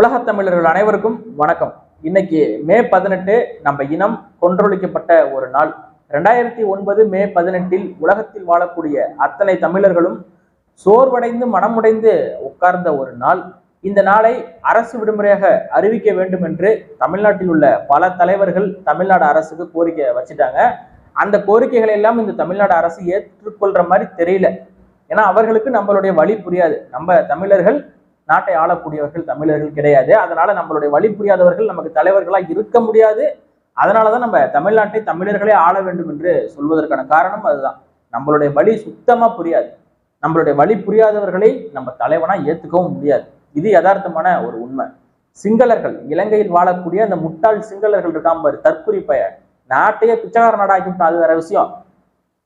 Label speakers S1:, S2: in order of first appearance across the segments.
S1: உலகத் தமிழர்கள் அனைவருக்கும் வணக்கம். இன்னைக்கு மே பதினெட்டு நம்ம இனம் கொன்றொழிக்கப்பட்ட ஒரு நாள். ரெண்டாயிரத்தி ஒன்பது மே பதினெட்டில் உலகத்தில் வாழக்கூடிய அத்தனை தமிழர்களும் சோர்வடைந்து மனமுடைந்து உட்கார்ந்த ஒரு நாள். இந்த நாளை அரசு விடுமுறையாக அறிவிக்க வேண்டும் என்று தமிழ்நாட்டில் உள்ள பல தலைவர்கள் தமிழ்நாடு அரசுக்கு கோரிக்கை வச்சுட்டாங்க. அந்த கோரிக்கைகளை எல்லாம் இந்த தமிழ்நாடு அரசு ஏற்றுக்கொள்ற மாதிரி தெரியல. ஏன்னா அவர்களுக்கு நம்மளுடைய வழி புரியாது. நம்ம தமிழர்கள் நாட்டை ஆளக்கூடியவர்கள் தமிழர்கள் கிடையாது. அதனால நம்மளுடைய வழி புரியாதவர்கள் நமக்கு தலைவர்களாக இருக்க முடியாது. அதனாலதான் நம்ம தமிழ்நாட்டை தமிழர்களே ஆள வேண்டும் என்று சொல்வதற்கான காரணம் அதுதான். நம்மளுடைய வழி சுத்தமா புரியாது. நம்மளுடைய வழி புரியாதவர்களை நம்ம தலைவனா ஏத்துக்கவும் முடியாது. இது யதார்த்தமான ஒரு உண்மை. சிங்களர்கள் இலங்கையில் வாழக்கூடிய அந்த முட்டாள் சிங்களர்கள் இருக்காம பாரு தற்குறி பய. நாட்டையே பிச்சைக்கார நாடாக்கி விட்டான் அது வேற விஷயம்.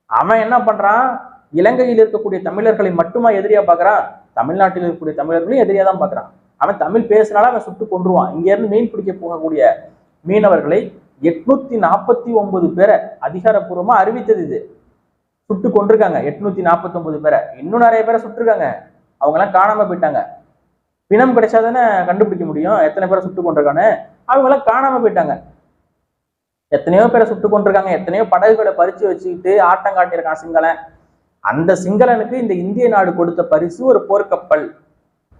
S1: அவன் என்ன பண்றான்? இலங்கையில் இருக்கக்கூடிய தமிழர்களை மட்டுமா எதிரியா பாக்குறான்? தமிழ்நாட்டில் இருக்கக்கூடிய தமிழர்களையும் எதிரியாக தான் பாக்குறான். அவன் தமிழ் பேசினாலும் அவன் சுட்டு கொன்றுவான். இங்க இருந்து மீன் பிடிக்க போகக்கூடிய மீனவர்களை எட்நூத்தி நாற்பத்தி ஒன்பது பேரை அதிகாரப்பூர்வமா அறிவித்தது இது. சுட்டு கொண்டிருக்காங்க எட்நூத்தி நாற்பத்தி ஒன்பது பேரை. இன்னும் நிறைய பேரை சுட்டிருக்காங்க. அவங்க எல்லாம் காணாம போயிட்டாங்க. பிணம் கிடைச்சாதானே கண்டுபிடிக்க முடியும். எத்தனை பேரை சுட்டு கொண்டிருக்கானு அவங்க எல்லாம் காணாம போயிட்டாங்க. எத்தனையோ பேரை சுட்டு கொண்டிருக்காங்க எத்தனையோ படகுகளை பறிச்சு வச்சுக்கிட்டு ஆட்டம் காட்டியிருக்கான் சிங்களன். அந்த சிங்களனுக்கு இந்த இந்திய நாடு கொடுத்த பரிசு ஒரு போர்க்கப்பல்.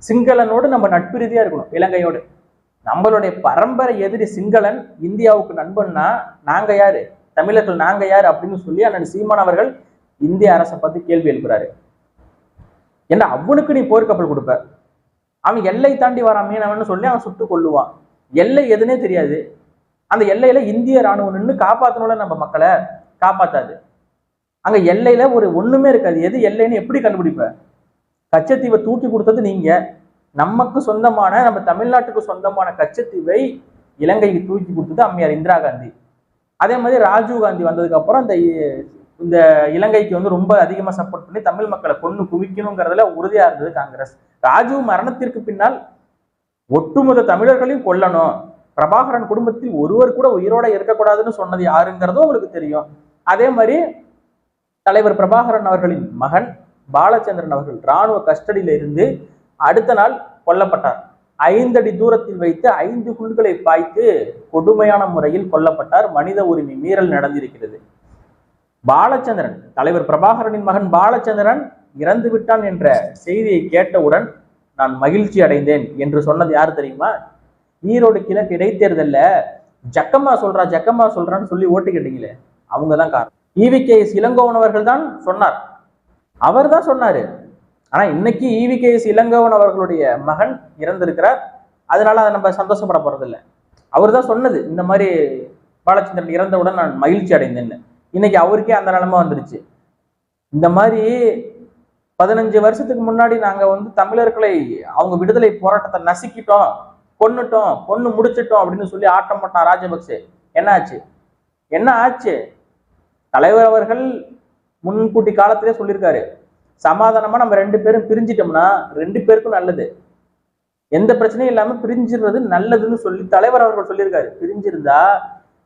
S1: சிங்களனோடு நம்ம நட்பு ரீதியா இருக்கணும் இலங்கையோடு. நம்மளுடைய பரம்பரை எதிரி சிங்களன் இந்தியாவுக்கு நண்பன்னா நாங்க யாரு? தமிழர்கள் நாங்க யாரு அப்படின்னு சொல்லி அண்ணன் சீமான் அவர்கள் இந்திய அரசை பத்தி கேள்வி எழுப்புறாரு. ஏன்னா அவனுக்கு நீ போர்க்கப்பல் கொடுப்ப. அவன் எல்லை தாண்டி வரான் மீனவன் சொல்லி அவன் சுட்டு கொள்ளுவான் எல்லை எதுனே தெரியாது. அந்த எல்லையில இந்திய ராணுவம் நின்று காப்பாத்தணும்ல நம்ம மக்களை? காப்பாத்தாது. அங்க எல்லையில ஒரு ஒண்ணுமே இருக்காது. எது எல்லைன்னு எப்படி கண்டுபிடிப்ப? கச்சத்தீவை தூக்கி கொடுத்தது நீங்க. நமக்கு சொந்தமான நம்ம தமிழ்நாட்டுக்கு சொந்தமான கச்சத்தீவை இலங்கைக்கு தூக்கி கொடுத்தது அம்மையார் இந்திரா காந்தி. அதே மாதிரி ராஜீவ் காந்தி வந்ததுக்கு அப்புறம் இந்த இந்த இலங்கைக்கு வந்து ரொம்ப அதிகமா சப்போர்ட் பண்ணி தமிழ் மக்களை கொண்டு குவிக்கணுங்கிறதுல உறுதியா இருந்தது காங்கிரஸ். ராஜீவ் மரணத்திற்கு பின்னால் ஒட்டுமொத்த தமிழர்களையும் கொல்லணும். பிரபாகரன் குடும்பத்தில் ஒருவர் கூட உயிரோட இருக்கக்கூடாதுன்னு சொன்னது யாருங்கிறதும் உங்களுக்கு தெரியும். அதே மாதிரி தலைவர் பிரபாகரன் அவர்களின் மகன் பாலச்சந்திரன் அவர்கள் ராணுவ கஸ்டடியில் இருந்து அடுத்த நாள் கொல்லப்பட்டார். ஐந்தடி தூரத்தில் வைத்து ஐந்து குண்டுகளை பாய்த்து கொடுமையான முறையில் கொல்லப்பட்டார். மனித உரிமை மீறல் நடந்திருக்கிறது. பாலச்சந்திரன் தலைவர் பிரபாகரனின் மகன் பாலச்சந்திரன் இறந்து விட்டான் என்ற செய்தியை கேட்டவுடன் நான் மகிழ்ச்சி அடைந்தேன் என்று சொன்னது யார் தெரியுமா? ஈரோடு கிழக்கு இடைத்தேர்தலில் ஜக்கம்மா சொல்றா ஜக்கம்மா சொல்றான்னு சொல்லி ஓட்டு கேட்டீங்களே அவங்க தான் காரணம். இவிகேஎஸ் கே இளங்கோவன் அவர்கள் தான் சொன்னார். அவர் தான் சொன்னாரு. ஆனா இன்னைக்கு இவிகேஎஸ் இளங்கோவன் அவர்களுடைய மகன் இறந்திருக்கிறார். அதனால அதை நம்ம சந்தோஷப்பட போகிறதில்ல அவர் தான் சொன்னது இந்த மாதிரி பாலச்சந்திரன் இறந்தவுடன் நான் மகிழ்ச்சி அடைந்தேன்னு. இன்னைக்கு அவருக்கே அந்த நிலைமை வந்துருச்சு. இந்த மாதிரி பதினஞ்சு வருஷத்துக்கு முன்னாடி நாங்கள் வந்து தமிழர்களை அவங்க விடுதலை போராட்டத்தை நசுக்கிட்டோம் கொன்னுட்டோம் பொண்ணு முடிச்சிட்டோம் அப்படின்னு சொல்லி ஆட்டம் போட்டான் ராஜபக்சே. என்ன ஆச்சு? என்ன ஆச்சு? தலைவர் அவர்கள் முன்கூட்டி காலத்திலே சொல்லியிருக்காரு. சமாதானமா நம்ம ரெண்டு பேரும் பிரிஞ்சிட்டோம்னா ரெண்டு பேருக்கும் நல்லது. எந்த பிரச்சனையும் இல்லாம பிரிஞ்சிடுறது நல்லதுன்னு சொல்லி தலைவர் அவர்கள் சொல்லியிருக்காரு. பிரிஞ்சிருந்தா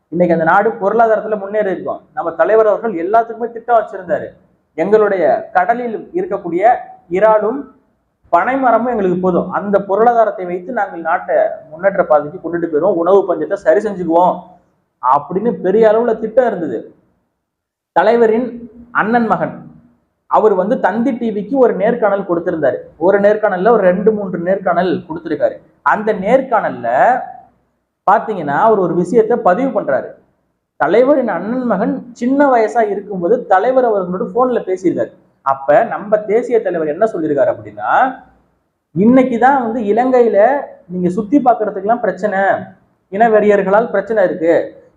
S1: இன்னைக்கு அந்த நாடு பொருளாதாரத்துல முன்னேறி இருக்கும் நம்ம தலைவர் அவர்கள் எல்லாத்துக்குமே திட்டம் வச்சிருந்தாரு. எங்களுடைய கடலில் இருக்கக்கூடிய இறாலும் பனைமரமும் எங்களுக்கு போதும். அந்த பொருளாதாரத்தை வைத்து நாங்கள் நாட்டை முன்னேற்ற பாதைக்கு கொண்டுட்டு போயிடுவோம். உணவு பஞ்சத்தை சரி செஞ்சுக்குவோம். அப்படின்னு பெரிய அளவுல திட்டம் இருந்தது. தலைவரின் அண்ணன் மகன். அவர் வந்து தந்தி டிவிக்கு ஒரு நேர்காணல் கொடுத்திருந்தாரு. ஒரு நேர்காணல்ல ஒரு ரெண்டு மூன்று நேர்காணல் கொடுத்திருக்காரு. அந்த நேர்காணல்ல பாத்தீங்கன்னா அவர் ஒரு விஷயத்த பதிவு பண்றாரு. தலைவரின் அண்ணன் மகன் சின்ன வயசா இருக்கும்போது தலைவர் அவர்களோட போன்ல பேசியிருக்காரு. அப்ப நம்ம தேசிய தலைவர் என்ன சொல்லியிருக்காரு அப்படின்னா இன்னைக்கு தான் வந்து இலங்கையில நீங்க சுத்தி பாக்குறதுக்கெல்லாம் பிரச்சனை. இனவெறியர்களால் பிரச்சனை இருக்கு.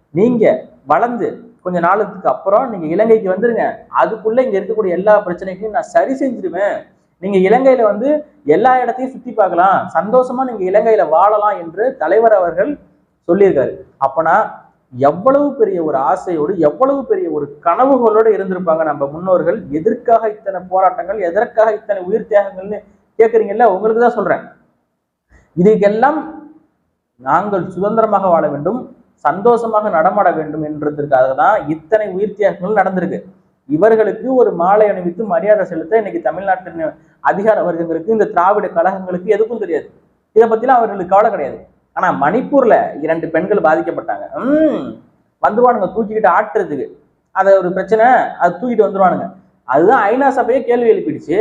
S1: நீங்க வளர்ந்து கொஞ்ச நாளுக்கு அப்புறம் நீங்க இலங்கைக்கு வந்துருங்க. அதுக்குள்ள இங்க இருக்கக்கூடிய எல்லா பிரச்சனைகளையும் நான் சரி செஞ்சிருவேன். நீங்க இலங்கையில வந்து எல்லா இடத்தையும் சுத்தி பார்க்கலாம். சந்தோஷமா நீங்க இலங்கையில வாழலாம் என்று தலைவர் அவர்கள் சொல்லியிருக்காரு. அப்பனா எவ்வளவு பெரிய ஒரு ஆசையோடு எவ்வளவு பெரிய ஒரு கனவுகளோடு இருந்திருப்பாங்க நம்ம முன்னோர்கள். எதற்காக இத்தனை போராட்டங்கள் எதற்காக இத்தனை உயிர் தியாகங்கள்னு கேட்குறீங்கல்ல உங்களுக்கு தான் சொல்றேன். இதுக்கெல்லாம் நாங்கள் சுதந்திரமாக வாழ வேண்டும். சந்தோஷமாக நடமாட வேண்டும் என்றதற்காக தான் இத்தனை உயிர் தியாகங்கள் நடந்திருக்கு. இவர்களுக்கு ஒரு மாலை அணிவித்து மரியாதை செலுத்த இன்னைக்கு தமிழ்நாட்டின் அதிகார வர்க்கங்களுக்கு இந்த திராவிட கழகங்களுக்கு எதுக்கும் தெரியாது. இதை பத்திலாம் அவர்களுக்கு கவலை கிடையாது. ஆனா மணிப்பூர்ல இரண்டு பெண்கள் பாதிக்கப்பட்டாங்க. உம் வந்துருவானுங்க தூக்கிக்கிட்டு ஆட்டுறதுக்கு. அதை ஒரு பிரச்சனை அது தூக்கிட்டு வந்துருவானுங்க. அதுதான் ஐநா சபையே கேள்வி எழுப்பிடுச்சு.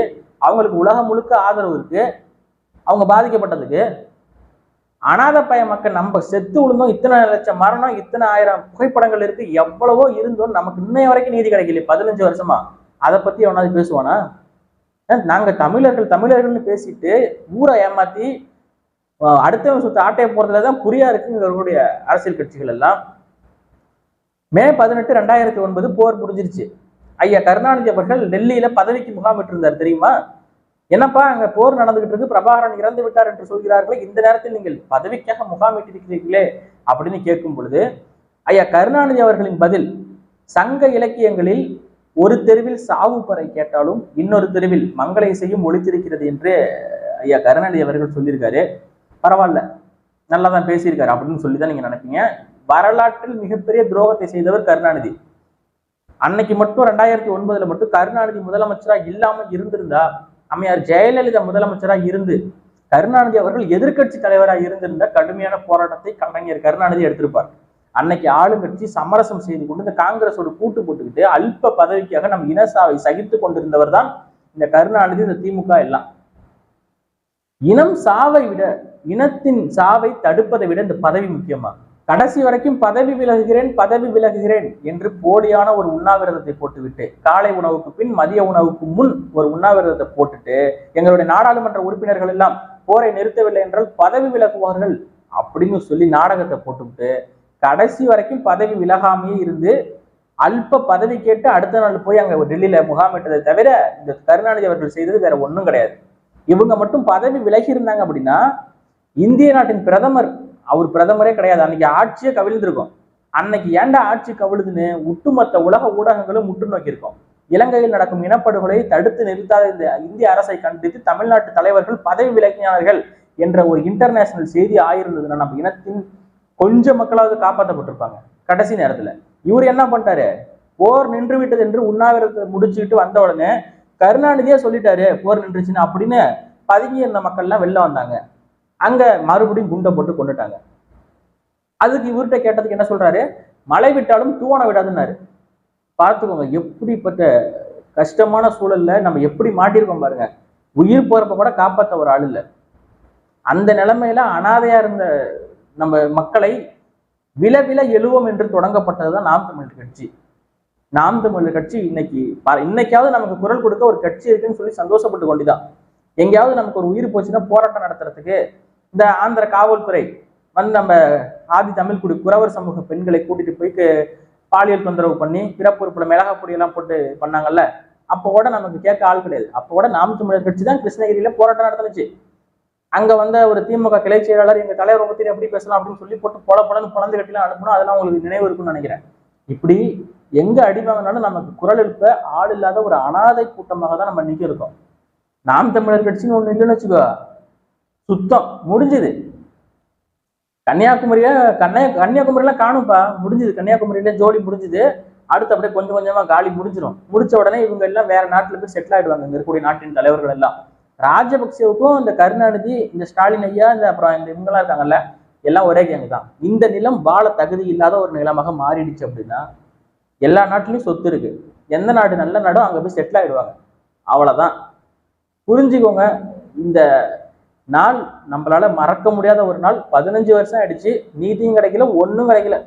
S1: அவங்களுக்கு உலகம் முழுக்க ஆதரவு இருக்கு. அவங்க பாதிக்கப்பட்டதுக்கு அனாத பய மக்கள் நம்ம செத்து விழுந்தோம் இத்தனை லட்சம் மரணம் இத்தனை ஆயிரம் புகைப்படங்கள் இருக்கு எவ்வளவோ இருந்தோம் நமக்கு இன்னைய வரைக்கும் நீதி கிடைக்கல பதினஞ்சு வருஷமா. அதை பத்தி எவனாவது பேசுவானா? நாங்க தமிழர்கள் தமிழர்கள்னு பேசிட்டு ஊரை ஏமாத்தி அடுத்தவங்க சுத்த ஆட்டையை போறதுல தான் குறியா இருக்குங்கிறவருடைய அரசியல் கட்சிகள் எல்லாம். மே பதினெட்டு ரெண்டாயிரத்தி ஒன்பது போர் முடிஞ்சிருச்சு. ஐயா கருணாநிதி அவர்கள் டெல்லியில பதவிக்கு முகாமிட்டு இருந்தார் தெரியுமா? என்னப்பா அங்க போர் நடந்துகிட்டு இருக்கு பிரபாகரன் இறந்து விட்டார் என்று சொல்கிறார்களே இந்த நேரத்தில் நீங்கள் பதவிக்காக முகாமிட்டிருக்கிறீர்களே அப்படின்னு கேட்கும் பொழுது ஐயா கருணாநிதி அவர்களின் பதில் சங்க இலக்கியங்களில் ஒரு தெருவில் சாவு பறை கேட்டாலும் இன்னொரு தெருவில் மங்கள இசையும் ஒழித்திருக்கிறது என்று ஐயா கருணாநிதி அவர்கள் சொல்லியிருக்காரு. பரவாயில்ல நல்லா தான் பேசியிருக்காரு அப்படின்னு சொல்லி தான் நீங்க நினைப்பீங்க. வரலாற்றில் மிகப்பெரிய துரோகத்தை செய்தவர் கருணாநிதி. அன்னைக்கு மட்டும் ரெண்டாயிரத்தி ஒன்பதுல மட்டும் கருணாநிதி முதலமைச்சரா இல்லாமல் இருந்திருந்தா அம்மையார் ஜெயலலிதா முதலமைச்சரா இருந்து கருணாநிதி அவர்கள் எதிர்க்கட்சி தலைவராக இருந்திருந்த கடுமையான போராட்டத்தை கலைஞர் கருணாநிதி எடுத்திருப்பார். அன்னைக்கு ஆளுங்கட்சி சமரசம் செய்து கொண்டு இந்த காங்கிரஸோட கூட்டு போட்டுக்கிட்டு அல்ப பதவிக்காக நம் இனசாவை சகித்து கொண்டிருந்தவர் தான் இந்த கருணாநிதி இந்த திமுக எல்லாம். இனம் சாவை விட இனத்தின் சாவை தடுப்பதை விட இந்த பதவி முக்கியமா? கடைசி வரைக்கும் பதவி விலகுகிறேன் பதவி விலகுகிறேன் என்று போலியான ஒரு உண்ணாவிரதத்தை போட்டுவிட்டு காலை உணவுக்கு பின் மதிய உணவுக்கு முன் ஒரு உண்ணாவிரதத்தை போட்டுட்டு எங்களுடைய நாடாளுமன்ற உறுப்பினர்கள் எல்லாம் போரை நிறுத்தவில்லை என்றால் பதவி விலகுவார்கள் அப்படின்னு சொல்லி நாடகத்தை போட்டுவிட்டு கடைசி வரைக்கும் பதவி விலகாமையே இருந்து அல்ப பதவி கேட்டு அடுத்த நாள் போய் அங்க டெல்லியில முகாமிட்டதை தவிர இந்த கருணாநிதி அவர்கள் செய்தது வேற ஒன்றும் கிடையாது. இவங்க மட்டும் பதவி விலகி இருந்தாங்க அப்படின்னா இந்திய நாட்டின் பிரதமர் அவர் பிரதமரே கிடையாது. அன்னைக்கு ஆட்சியே கவிழ்ந்திருக்கும். அன்னைக்கு ஏன்டா ஆட்சி கவிழுதுன்னு ஒட்டுமொத்த உலக ஊடகங்களும் முற்று நோக்கியிருக்கோம். இலங்கையில் நடக்கும் இனப்படுகொலை தடுத்து நிறுத்தாத இந்த இந்திய அரசை கண்டித்து தமிழ்நாட்டு தலைவர்கள் பதவி விலகினார்கள் என்ற ஒரு இன்டர்நேஷனல் செய்தி ஆயிருந்ததுன்னா நம்ம இனத்தின் கொஞ்சம் மக்களாவது காப்பாற்றப்பட்டிருப்பாங்க கடைசி நேரத்துல. இவர் என்ன பண்ணிட்டாரு? போர் நின்று விட்டது என்று உண்ணாவிரதத்தை முடிச்சுக்கிட்டு வந்த உடனே கருணாநிதியே சொல்லிட்டாரு போர் நின்றுச்சுன்னு அப்படின்னு பதுங்கி இருந்த மக்கள்லாம் வெளில வந்தாங்க. அங்க மறுபடியும் குண்டை போட்டு கொண்டுட்டாங்க. அதுக்கு இவர்கிட்ட கேட்டதுக்கு என்ன சொல்றாரு? மழை விட்டாலும் தூவன விடாதுன்னாரு. பார்த்துக்கோங்க எப்படிப்பட்ட கஷ்டமான சூழல்ல நம்ம எப்படி மாட்டியிருக்கோம் பாருங்க. உயிர் போறப்ப கூட காப்பாத்த ஒரு ஆள் இல்லை. அந்த நிலைமையில அனாதையா இருந்த நம்ம மக்களை வில வில எழுவோம் என்று தொடங்கப்பட்டதுதான் நாம் தமிழர் கட்சி. நாம் தமிழர் கட்சி இன்னைக்கு ப- இன்னைக்காவது நமக்கு குரல் கொடுக்க ஒரு கட்சி இருக்குன்னு சொல்லி சந்தோஷப்பட்டு கொண்டுதான். எங்கேயாவது நமக்கு ஒரு உயிர் போச்சுன்னா போராட்டம் நடத்துறதுக்கு இந்த ஆந்திர காவல்துறை வந்து நம்ம ஆதி தமிழ் குடி குறவர் சமூக பெண்களை கூட்டிட்டு போய் பாலியல் தொந்தரவு பண்ணி பிறப்புறுப்புல மிளகா பொடியெல்லாம் போட்டு பண்ணாங்கல்ல அப்போ கூட நமக்கு கேட்க ஆள் கிடையாது. அப்போ கூட நாம் தமிழர் கட்சி தான் கிருஷ்ணகிரியில போராட்டம் நடந்துச்சு அங்க வந்த ஒரு திமுக கிளை செயலாளர் எங்க தலைவர் பத்தி எப்படி பேசலாம்? அப்படின்னு சொல்லி போட்டு பொல பொலன்னு குழந்தை கட்டிலாம் அனுப்பணும் அதெல்லாம் உங்களுக்கு நினைவு இருக்கும்னு நினைக்கிறேன். இப்படி எங்க அடிவாங்கனாலும் நமக்கு குரல் எழுப்ப ஆள் இல்லாத ஒரு அனாதை கூட்டமாக தான் நம்ம நிக்க இருக்கோம் நாம் தமிழர் கட்சின்னு ஒண்ணு இல்லைன்னு வச்சுக்கோ. சுத்தம் முடிஞ்சுது. கன்னியாகுமரிய கன்னியா கன்னியாகுமரியெல்லாம் காணும்ப்பா முடிஞ்சுது. கன்னியாகுமரியில ஜோடி முடிஞ்சுது. அடுத்து அப்படியே கொஞ்சம் கொஞ்சமா காலி முடிஞ்சிடும் முடிச்ச உடனே இவங்க எல்லாம் வேற நாட்டுல போய் செட்டில் ஆயிடுவாங்க இங்க இருக்கக்கூடிய நாட்டின் தலைவர்கள் எல்லாம். ராஜபக்சேவுக்கும் இந்த கருணாநிதி இந்த ஸ்டாலின் ஐயா இந்த அப்புறம் இந்த இவங்கெல்லாம் இருக்காங்கல்ல எல்லாம் ஒரே கேங்கு தான். இந்த நிலம் வாழ தகுதி இல்லாத ஒரு நிலமாக மாறிடுச்சு அப்படின்னா எல்லா நாட்டிலையும் சொத்து இருக்கு. எந்த நாடு நல்ல நாடோ அங்க போய் செட்டில் ஆயிடுவாங்க. அவ்வளவுதான். புரிஞ்சுக்கோங்க இந்த நாள் நம்மளால மறக்க முடியாத ஒரு நாள். பதினஞ்சு வருஷம் ஆயிடுச்சு. நீதியும் கிடைக்கல ஒண்ணும் கிடைக்கல.